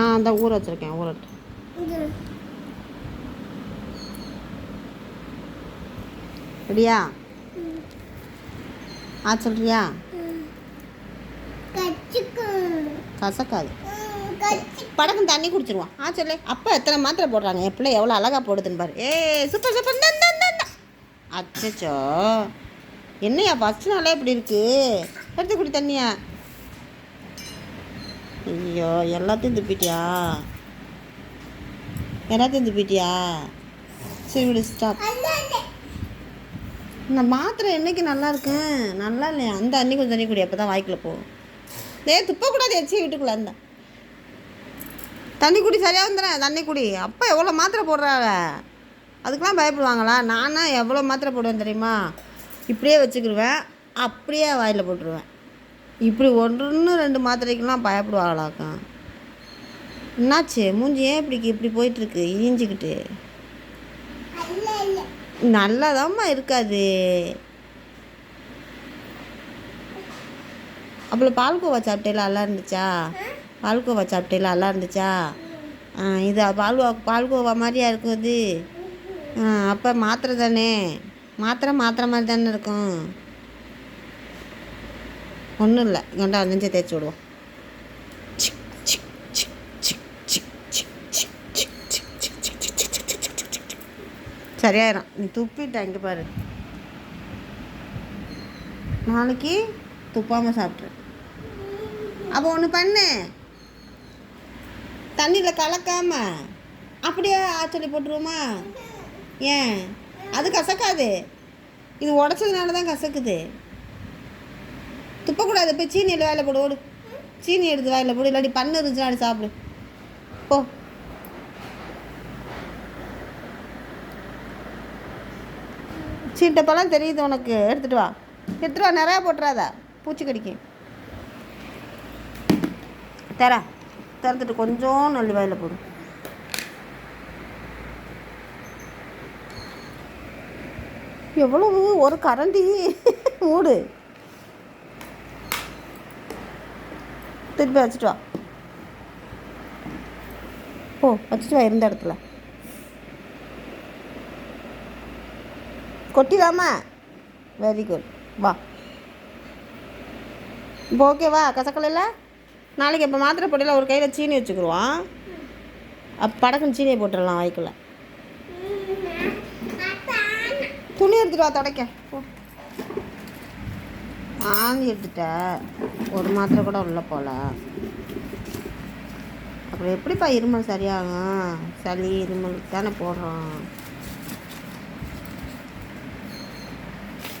நான் அந்த ஊற வச்சுருக்கேன் ஊற ரெடியா? ஆ சொல்றியா? கசக்காது. படக்கும் தண்ணி குடிச்சிருவான். ஆ சொல்லு அப்பா எத்தனை மாத்திரை போடுறாங்க? என் பிள்ளை எவ்வளோ அழகாக போடுதுன்னு பாரு. ஏ சூப்பர் சூப்பர். அச்சச்சோ. என்னையா ஃபஸ்ட் நாளே இப்படி இருக்கு. எடுத்து குடி தண்ணியா. ஐயோ எல்லாத்தையும் துப்பிட்டியா எல்லாத்தையும் துப்பிட்டியா சரி விடு ஸ்டாப் இந்த மாத்திரை என்னைக்கு நல்லா இருக்கேன் நல்லா இல்லையா? அந்த தண்ணி கொஞ்சம் தண்ணி குடி அப்போ தான் வாய்க்குள்ள போகும். ஏ துப்பக்கூடாது எச்சி வீட்டுக்குள்ள இருந்தா தண்ணி குடி சரியாக வந்துடுறேன் தண்ணி குடி. அப்பா எவ்வளோ மாத்திரை போடுறாங்க அதுக்கெலாம் பயப்படுவாங்களா? நானும் எவ்வளோ மாத்திரை போடுவேன் தெரியுமா? இப்படியே வச்சுக்கிடுவேன் அப்படியே வாயில் போட்டுருவேன். இப்படி ஒன்று ரெண்டு மாத்திரைக்கெல்லாம் பயப்படுவாங்களாக்கா? என்னாச்சு? மூஞ்சி ஏன் இப்படி இப்படி போயிட்டுருக்கு? இழிஞ்சிக்கிட்டு. நல்லாதாம்மா இருக்காது. அப்புறம் பால்கோவா சாப்பிட்டேல நல்லா இருந்துச்சா? பால்கோவா சாப்பிட்டேல நல்லா இருந்துச்சா? ஆ இது பால்கோவா பால்கோவா மாதிரியா இருக்கும் இது ஆ அப்போ மாத்திரை தானே? மாத்திரை மாத்திரை மாதிரி தானே இருக்கும்? ஒன்றும் இல்லை கண்டா நெஞ்சை தேய்ச்சி விடுவோம் சரியாயிரும் நீ துப்பிட்ட இங்கே பாரு நாளைக்கு துப்பாமல் சாப்பிட்ரு அப்போ ஒன்று பண்ணு தண்ணியில் கலக்காம அப்படியே ஆச்சொல்லி போட்டுருவோமா ஏன் அது கசக்காது இது உடச்சதுனால தான் கசக்குது துப்பக்கூடாது. போய் சீனியில் வாயில் போடு ஓடு. சீனி எடுத்து வாயில் போடு இல்லாட்டி பண்ணு இருந்துச்சுன்னா அப்படி சாப்பிடு. போ. சீட்டப்பெல்லாம் தெரியுது உனக்கு. எடுத்துட்டு வா. எடுத்துகிட்டு வா நிறையா போட்டுறாதா. பூச்சி கடிக்கும் தர. திறந்துட்டு கொஞ்சம் நல்லி வாயில் போடு. எவ்வளவு ஒரு கரண்டி. மூடு. திருப்பி வச்சுட்டு வா. போ வச்சுட்டு வா இருந்த இடத்துல. கொட்டிடாமா வெரி குட் வா. இப்போ ஓகேவா கசக்கலைல நாளைக்கு இப்போ மாத்திரை போட்டியில் ஒரு கையில் சீனி வச்சுக்கிடுவான் அப்போ படக்குன்னு சீனியை போட்டுடலாம் வாய்க்குள்ள. துணி எடுத்துட்டு வா துடைக்க. போ. ஆந்தி எடுத்துட்ட ஒரு மாத்திரை கூட உள்ள போல. அப்புறம் எப்படிப்பா இருமல் சரியாகும்? சளி இருமல் தானே போடுறோம்.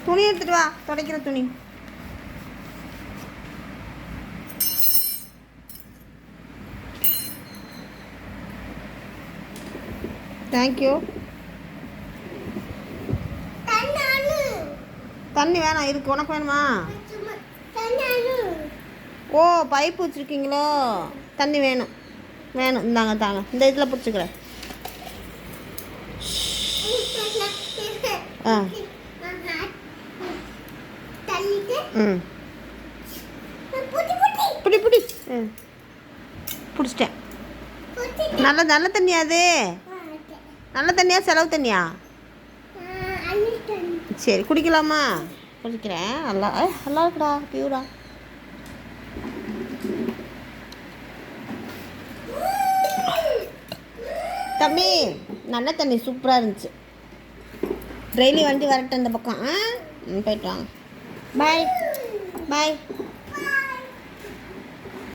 துணி எடுத்துட்டு வா. துடைக்கிற துணி. தேங்க்யூ தண்ணி வேணாம். இருக்கு. உனக்கு வேணுமா? ஓ பைப் வச்சுருக்கீங்களோ? தண்ணி வேணும். வேணும். இந்தாங்க தாங்க. இந்த இதில் பிடிச்சிக்கிறேன். ஆ. ம். பிடி பிடி. ம். பிடிச்சிட்டேன். நல்ல நல்ல தண்ணியா அது? நல்ல தண்ணியா செலவு தண்ணியா? சரி குடிக்கலாமா? குடிக்கிறேன். நல்லா நல்லா இருக்குடா பியூரா. தம்பி நல்ல தண்ணி சூப்பராக இருந்துச்சு. டெய்லி வண்டி வரட்டும் இந்த பக்கம். ஆ? ம், போயிட்டு வாங்க. பாய் பாய்